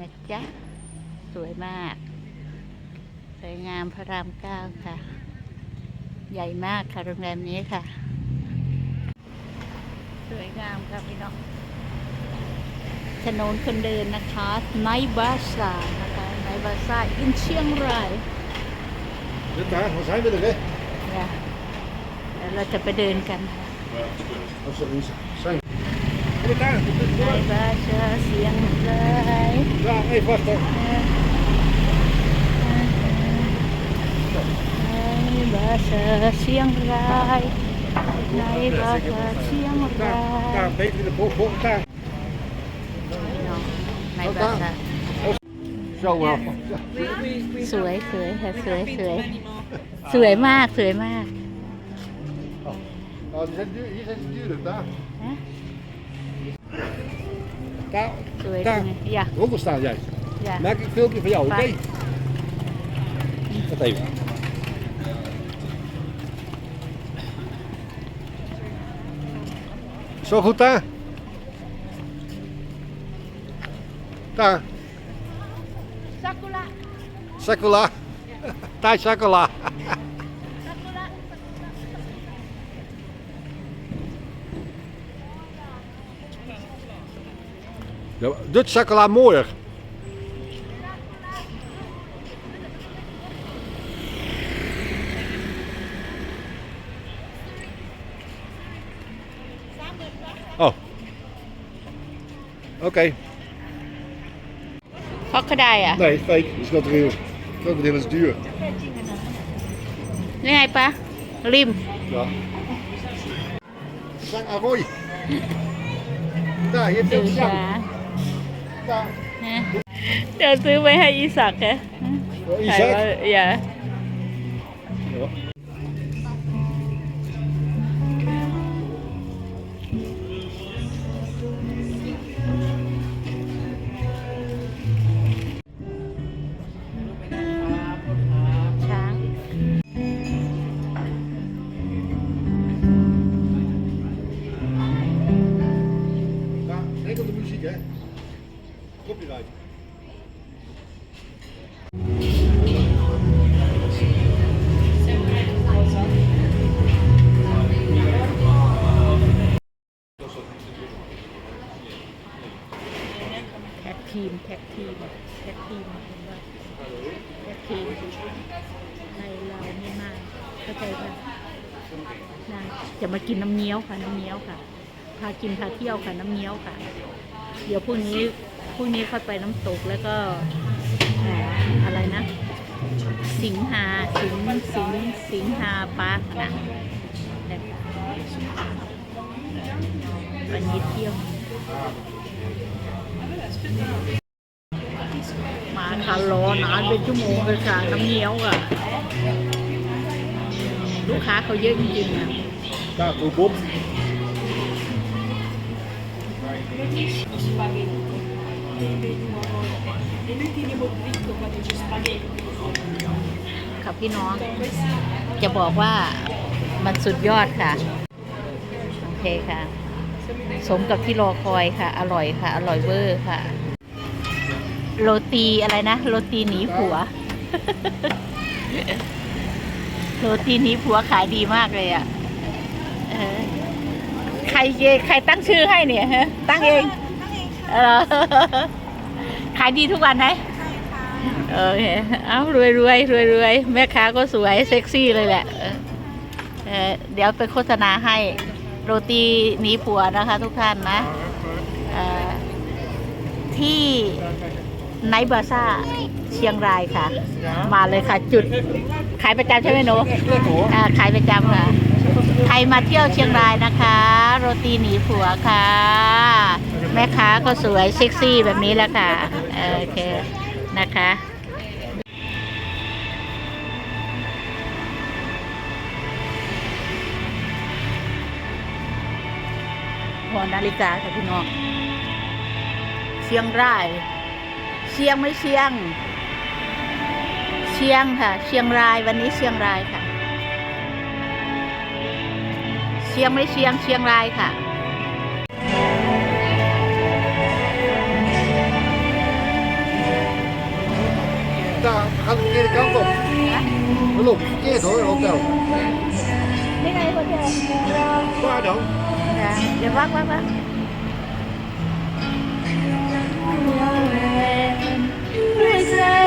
นะจ๊ะ สวยมาก สวยงามพระรามเก้าค่ะ ใหญ่มากค่ะโรงแรมนี้ค่ะ สวยงามค่ะพี่น้องถนนคนเดินนะคะไนบาซานะคะไนบาซาอินเชียงราย Dit daar, waar zijn we er, hè? เนี่ยเดี๋ยวเราจะไปเดินกันค่ะ Als ze er niet zijn. Dit daar, dit ไน daar. บาซาเสียงราย Ja, even wachten. ในบาซาเชียงรายในบาซาเชียงราย Daar, daar, beter in de bocht, bocht, daar. พี่น้องในบาซา Zo wel. สวยสวยค่ะสวยสวยสวยมากสวยมาก Oh, die zijn duur, hier zijn ze duurder, daar. ฮะ Daar, สวย daar. จังอย่า Ronder staan jij. อย่า Maak ik een filmpje van jou, oké? Waar? Wat even. Zo goed daar? Daar. ซากุระ Sakula. Thai Sakula. Ja, dit Sakula mooier. Oh. Oké. เพราะเขาได้อะ Nee, fake. Dat is krokodil. Krokodil is duur. นี่ไงปะริม Ja. Zang Aroy. Daar, je hebt ดู heel ช้า zang. Daar. ฮะเดี๋ยวซื้อไว้ให้อีสักแก Oh, ขา แท็กทีมแท็กทีมแท็กทีมแท็กทีมในเราไม่มากเข้าใจป่ะนะจะมากินน้ำเงี้ยวค่ะ น้ำเงี้ยวค่ะ พากินพาเที่ยวค่ะ น้ำเงี้ยวค่ะ เดี๋ยวพรุ่งนี้พรุ่งนี้ค่อยไปน้ำตกแล้วก็อะไรนะ สิงหาสิงสิงสิงหาปาร์คนะวันนี้เที่ยว มาค่ะรอนานเป็นชั่วโมงเลยค่ะน้ำเงี้ยวอะ ลูกค้าเขาเยอะจริงๆอะ Daar, doe Bob. L'ultimo dritto quando ci spaghetti. ค่ะพี่น้อง จะบอกว่ามันสุดยอดค่ะ โอเคค่ะ สมกับที่รอคอยค่ะ อร่อยค่ะ อร่อยเวอร์ค่ะ โรตีอะไรนะ โรตีหนีผัว โรตีหนีผัวขายดีมากเลยอะเออใครเยใครตั้งชื่อให้เนี่ยฮะ ตั้งเองเออขายดีทุกวันไหมโอเคเอารวยรวยรวยรวยแม่ค้าก็สวยเซ็กซี่เลยแหละเออเออเดี๋ยวไปโฆษณาให้ โรตีหนีผัวนะคะทุกท่านนะที่ไนบาซ่าเชียงรายค่ะ มาเลยค่ะ จุดขายประจำใช่ไหมหนูขายประจำค่ะ ใครมาเที่ยวเชียงรายนะคะ โรตีหนีผัวค่ะ แม่ค้าก็สวยเซ็กซี่แบบนี้แหละค่ะ โอเคนะคะ อนาฬิกาค่ะพี่น้อง เชียงราย เชียงไม่เชียง เชียงค่ะ เชียงรายวันนี้เชียงรายค่ะ เชียงไม่เชียงเชียงรายค่ะจะคันเกณฑ์ข้างศพหลบเกณฑ์โถเรเก่าไม่ไงคนเดีาดี๋ยว เดี๋ยววักวักวักไม่ใช่